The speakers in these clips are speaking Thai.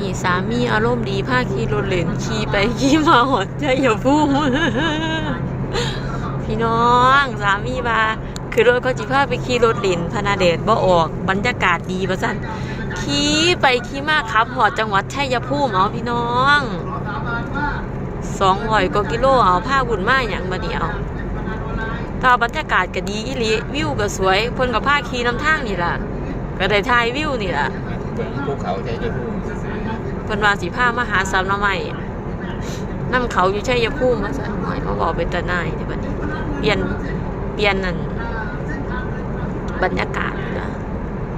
นนี้สามีอารมณ์ดีพาขี่รถเลนขี่ไปขี่มาหอดใจอย่าพูดพี่น้องสามีว่าคือรถก็จิพาไปขี่รถเล่นพนาเดชบ่ออกบรรยากาศดีประสันขี่ไปขี่มาขับหอดจังหวัดชัยภูมิเอาพี่น้องสองร้อยกว่ากิโลเอาผ้าบุญมาอย่างมาเดียวถ้าบรรยากาศก็ดีอีลีวิวก็สวยเพิ่นก็พาขี่น้ำทางนี่ล่ะก็ได้ถ่ายวิวนี่ล่ะ บิ่งภูเขาใจจะพูดเพิ่นว่าสิพามาหาสาวน้ำใหม่น้ำเขาอยู่ชัยภูมิมาสั่นหน่อยมาบอกเป็นตาหนายในบัดนี้เปลี่ยนเปลี่ยนนั่นบรรยากาศนะ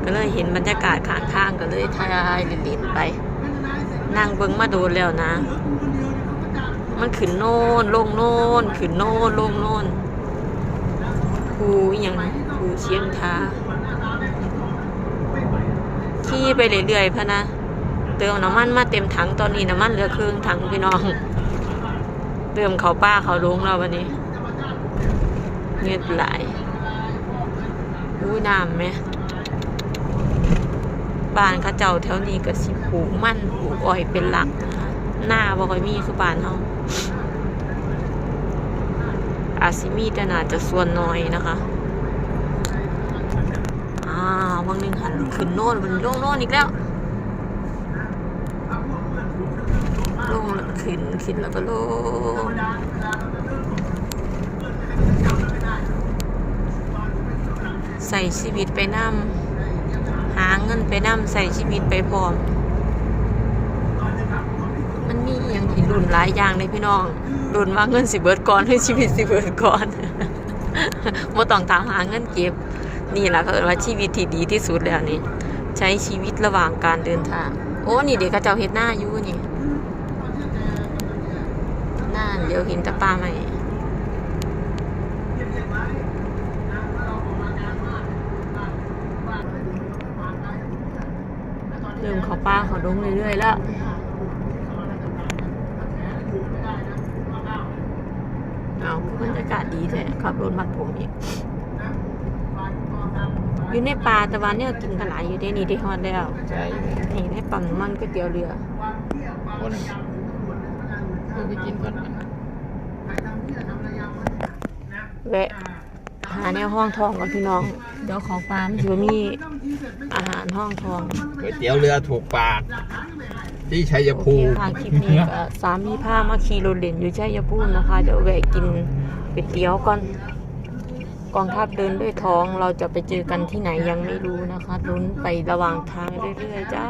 ก็เลยเห็นบรรยากาศข้างทางก็เลยถ่ายล่นๆไป นั่งเบิ่งมาโดนแล้วนะ มันขึ้นโน่นลงโน่นขึ้นโน่นลงโน่นภูอหยังภูเชียงทา ไปเรื่อยๆพะนะ เติมน้ำมันมาเต็มถังตอนนี้น้ำมันเหลือครึ่งถังพี่น้อง เติมเขาป้าเขาลุงแล้ววันนี้เงียบไหลายอู้น้ำไหมบ้านเข้าเจ้าแถวนี้ก็สิปลูกมันปลูกอ้อยเป็นหลักนะคะหน้าบ่ค่อยมีคือบ้านเฮาอาจสิมีแต่น่าจะส่วนน้อยนะคะอ่าบางหนึงหัน ขึ้นโน่นมันลงโน่นอีกแล้วลงแล้วขึ้นขึ้นแล้วก็ลงใส่ชีวิตไปนำหาเงินไปนำใส่ชีวิตไปพร้อม มันมีอย่างที่รุนหลายอย่างเลยพี่น้องรุนว่าเงินสิเบิดก่อนให้ชีวิตสิเบิดก่อนบ่ต้องตามหาเงินเก็บ นี่แหละเขาเอิ้นว่าชีวิตที่ดีที่สุดแล้วนี่ใช้ชีวิตระหว่างการเดินทาง โอ้นี่เด็กเขาเจ้าเฮ็ดหน้าอยู่นี่หน้าเดี๋ยวเห็นตะป้าไหมเริ่มเขาป้าเขาดงเรื่อยๆแล้วเอาบรรยากาศดีแท้ขับรถมัดผมอีก อยู่ในป่าแต่วันนี้กินกันหลายอยู่ได้นี่ได้ฮอดแล้วใจนี่ได้ปั๊มน้ำมันก๋วยเตี๋ยวเรือคนเพิ่งไปกินก่อนมันแวะหาแนวห้องทองก่อนพี่น้อง เดี๋ยวของฟาร์มถือมีอาหารห้องทองก๋วยเตี๋ยวเรือถูกปาก ที่ชัยโอเคภูมิค่ะคลิปนี้ก็สามีพามาขี่รถเล่นอยู่ชัยภูมินะคะ เดี๋ยวแวะกินก๋วยเตี๋ยวก่อน กองทัพเดินด้วยท้องเราจะไปเจอกันที่ไหนยังไม่รู้นะคะลุ้นไประหว่างทางเรื่อย ๆ จ้า